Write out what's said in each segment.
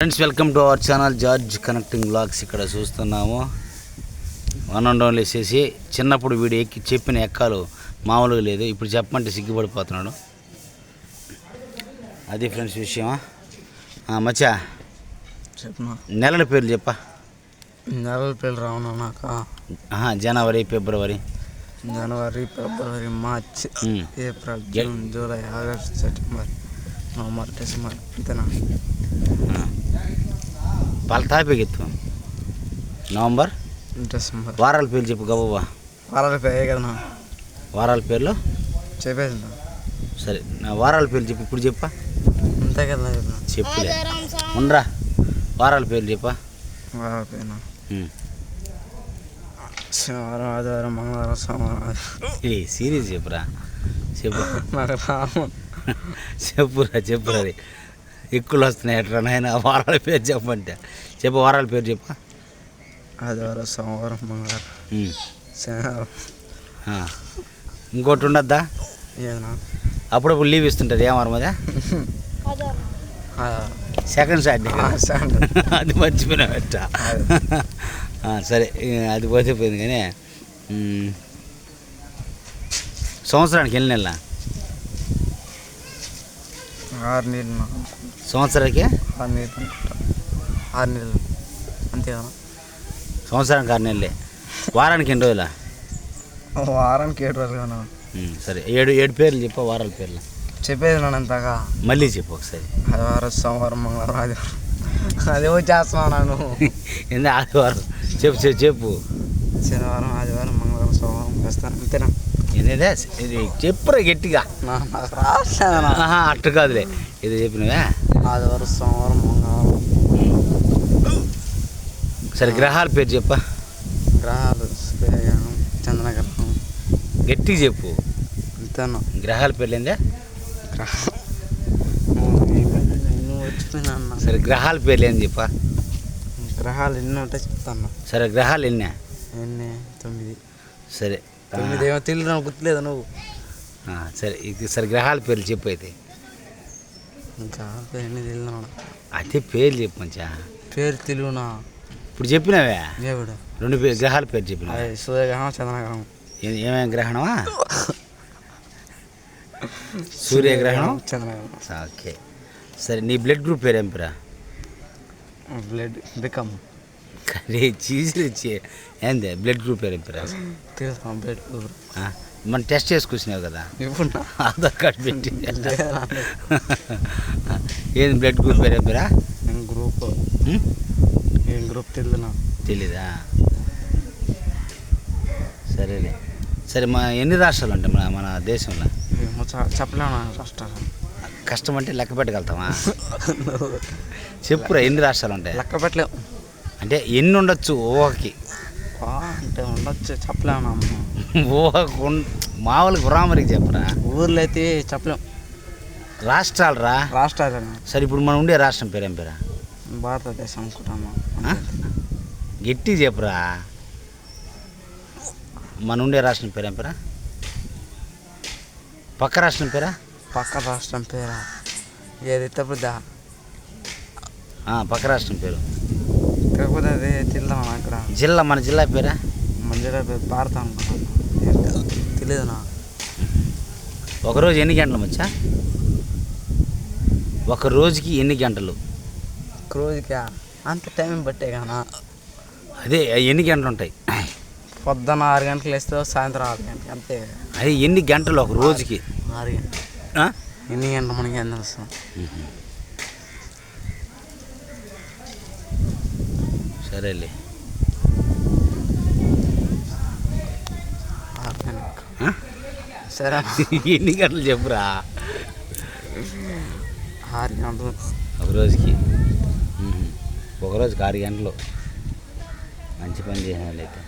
Friends welcome to our channel George connecting blogs ఇక్కడ చూస్తున్నాము. One and only చేసి చిన్నప్పుడు వీడు ఎక్కి చెప్పిన ఎక్కాలు మామూలుగా లేదు. ఇప్పుడు చెప్పమంటే సిగ్గుపడిపోతున్నాడు. అది ఫ్రెండ్స్ విషయమా? మచ్చా చెప్పనా? నెలల పేర్లు చెప్పా. నెలల పేర్లు రావునా నాకు? జనవరి ఫిబ్రవరి. జనవరి ఫిబ్రవరి March. April June July August September November December ఇంతేనా ఎత్తు. నవంబర్? డిసెంబర్. వారాల పేర్లు చెప్పు గబబ్బా వారాల పేరు కదా వారాల పేర్లు? చెప్పేసిందా సరే నా వారాల పేర్లు చెప్పు ఇప్పుడు చెప్పా. అంతే కదా చెప్పులే. ఉండరా. వారాల పేర్లు చెప్పా. వారాల ఉమ్. శనివారం ఆదివారం మంగళవారం సోమవారం. ఏ సీరియస్ చెప్పురా. చెప్పు. చెప్పురా చెప్పురా అది ఎక్కువలు వస్తున్నాయి ఎట్లా నాయన వారాల పేరు చెప్పంటే చెప్పు వారాల పేరు చెప్పు. ఆదివారం సోమవారం మంగళవారం. శనివారం. ఇంకోటి ఉండద్దా? అప్పుడప్పుడు లీవ్ ఇస్తుంటుంది ఏమారు మదా సెకండ్ సాటర్డే. అది మర్చిపోయినా పెట్ట సరే అది పోతే పోయింది కానీ సంవత్సరానికి ఎన్ని నెలల? ఆరు నీళ్ళు నాకు. సంవత్సరానికి? ఆరు నీళ్ళు. ఆరు నీళ్ళు. అంతే కదా? సంవత్సరానికి ఆరు నెలలే వారానికి ఎన్ని రోజులా? వారానికి ఏడు రోజులు సరే. ఏడు ఏడు పేర్లు చెప్పు వారాల పేర్లు. చెప్పేది నన్ను అంతగా. మళ్ళీ చెప్పు ఒకసారి. ఆదివారం సోమవారం మంగళవారం ఆదివారం. అదే చేస్తున్నావు నన్ను. ఎందుకు ఆదివారం? చెప్పు చెప్పు చెప్పు. శనివారం ఆదివారం మంగళవారం సోమవారం వేస్తాను అంతేనా? ఏందే ఇది చెప్పురా గట్టిగా. అట్ట కాదులే. ఇది చెప్పినవే? ఆదివారం సోమవారం మంగళవారం. సరే గ్రహాల పేరు చెప్పా. గ్రహాలు చంద్రగ్రహణం. గట్టిగా చెప్పు. అంతేనా? గ్రహాల పేర్లు ఏందే? గ్రహం. సరే గ్రహాల పేర్లు ఏంది చెప్పా? గ్రహాలు ఎన్ని ఉంటాయి చెప్తాను సరే గ్రహాలు ఎన్నే? ఎన్ని? తొమ్మిది. సరే. తొమ్మిది ఏమో తెలియదు నాకు గుర్తులేదు నువ్వు. సరే ఇది సరే గ్రహాల పేర్లు చెప్పు అయితే. ఇంకా ఎన్ని తెలియదు అదే పేర్లు చెప్పు మంచిగా. పేరు తెలుగునా ఇప్పుడు చెప్పినవే? దేవుడు రెండు పేరు గ్రహాల పేరు చెప్పినవే? అది సూర్యగ్రహణం చంద్రగ్రహణం ఏ- ఏమేం గ్రహణమా? సూర్యగ్రహణం? చంద్రగ్రహణం ఓకే. సరే నీ బ్లడ్ గ్రూప్ పేరు ఏం పేరా బ్లడ్ బికమ్. కరే చీజ్ ఏంది బ్లడ్ గ్రూప్ ఏం తెలుసా బ్లడ్ ఆ, మనం టెస్ట్ చేసుకొచ్చినావు కదా? ఇప్పుడు ఆధార్ కార్డు పెట్టి? ఏంది బ్లడ్ గ్రూప్ ఏం నేను గ్రూప్? ఏం గ్రూప్ తెలియదు తెలీదా? సరేలే. సరే మా ఎన్ని రాష్ట్రాలు ఉంటాయి మన మన దేశంలో? ఏమో చ- చెప్పలేను నాకు రాష్ట్రాలు. కష్టం అంటే లెక్క పెట్టగలుగుతామా? చెప్పురా ఎన్ని రాష్ట్రాలు ఉంటాయి? లెక్క పెట్టలేవు అంటే ఎన్ని ఉండొచ్చు ఊహకి? అంటే ఉండొచ్చు చెప్పలేము అమ్మ. ఊహకు మామూలుగా బ్రాహ్మణికి చెప్పరా? ఊర్లో అయితే చెప్పలేం. రాష్ట్రాలు రా రాష్ట్రాలు. సరే ఇప్పుడు మనం ఉండే రాష్ట్రం పేరు పేరా? భారతదేశం అనుకుంటాము? గట్టి చెప్పురా? మన ఉండే రాష్ట్రం పేరు పేరా? పక్క రాష్ట్రం పేరా? పక్క రాష్ట్రం పేరా? ఏది తప్పుదా పక్క రాష్ట్రం పేరు. కాకపోతే అది తెలియదు నాకు ఇక్కడ జిల్లా మన జిల్లా పేరా? మంచిగా పేరు భారత అనుకుంటాను తెలియదు నా ఒక రోజు ఎన్ని గంటలు మచ్చా? ఒక రోజుకి ఎన్ని గంటలు? రోజుకి? అంత టైం బట్టే కదా. అదే ఎన్ని గంటలు ఉంటాయి? పొద్దున్న ఆరు గంటలకు వేస్తే సాయంత్రం ఆరు గంటలకు అంతే. అదే ఎన్ని గంటలు ఒక రోజుకి? ఆరు గంటలు? ఎన్ని గంటలు మనకి ఎంత తెలుసు సరేలే? సరే. ఎన్ని గంటలు చెప్పురా? ఆరు గంటలు. ఒక రోజుకి. ఒక రోజుకి ఆరు గంటలు. మంచి పని చేసిన వాళ్ళైతే.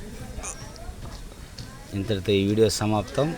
ఇంతటితో ఈ వీడియో సమాప్తం.